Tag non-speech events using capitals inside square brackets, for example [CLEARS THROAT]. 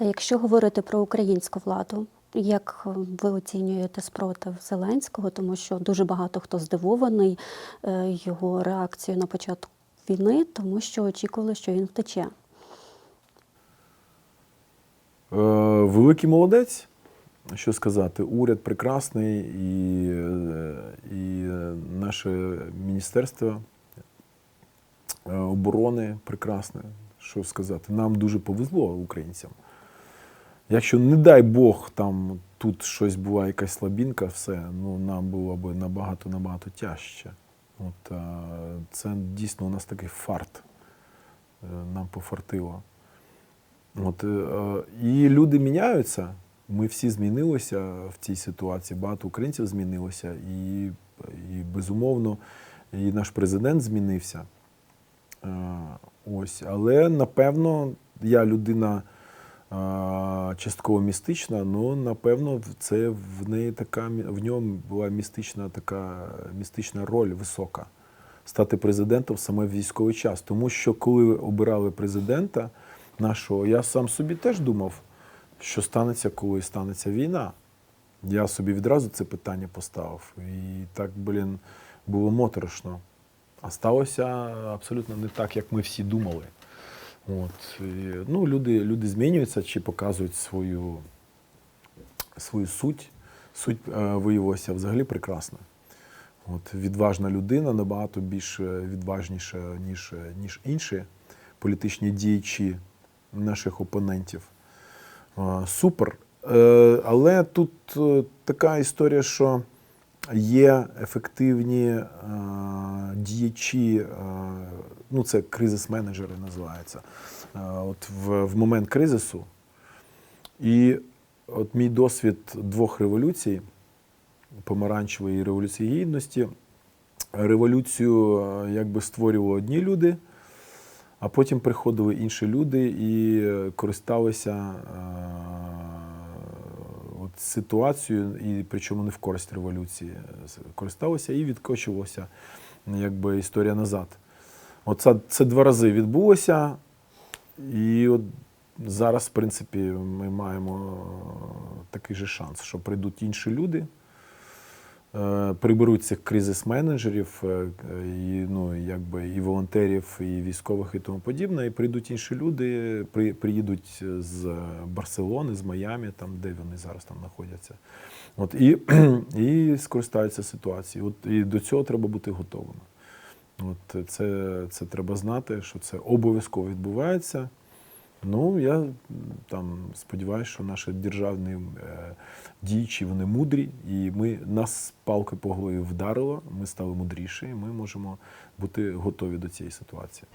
Якщо говорити про українську владу, як ви оцінюєте спротив Зеленського, тому що дуже багато хто здивований е, його реакцією на початок війни, тому що очікували, що він втече. Е, Великий молодець. Що сказати, уряд прекрасний і, е, і е, наше міністерство е, оборони прекрасне. Що сказати, нам дуже повезло українцям. Якщо, не дай Бог, там тут щось була якась слабінка, все, ну нам було б набагато набагато тяжче. От, е, це дійсно у нас такий фарт. Е, Нам пофартило. От, е, і люди міняються. Ми всі змінилися в цій ситуації. Багато українців змінилося, і, і безумовно, і наш президент змінився. Ось, але напевно, я людина частково містична, ну напевно, це в неї така в ньому була містична така містична роль висока. Стати президентом саме в військовий час. Тому що коли обирали президента нашого, я сам собі теж думав, що станеться, коли станеться війна. Я собі відразу це питання поставив. І так, блін, було моторошно. А сталося абсолютно не так, як ми всі думали. От, ну, люди, люди змінюються чи показують свою, свою суть. Суть е, виявилася взагалі прекрасна. От, відважна людина набагато більш е, відважніша, ніж, е, ніж інші політичні діячі наших опонентів. Супер. Але тут така історія, що є ефективні діячі, ну це кризис-менеджери називаються. Е, От в, в момент кризису. І от мій досвід двох революцій, помаранчевої і революції гідності, революцію е, якби створювали одні люди, а потім приходили інші люди і користалися е, от ситуацією, і причому не в користь революції, користалися і відкочувалася якби, історія назад. От це, два рази відбулося, і от зараз, в принципі, ми маємо е, такий же шанс, що прийдуть інші люди, е, приберуть цих кризис-менеджерів, е, і, ну, якби, і волонтерів, і військових, і тому подібне, і прийдуть інші люди, при, приїдуть з Барселони, з Майамі, там, де вони зараз там знаходяться. От, і, [CLEARS THROAT] і скористаються ситуацією. От, і до цього треба бути готовим. От це, це треба знати, що це обов'язково відбувається. Ну, я там сподіваюся, що наші державні е, діячі вони мудрі, і ми нас палки по голові вдарило, ми стали мудріші, і ми можемо бути готові до цієї ситуації.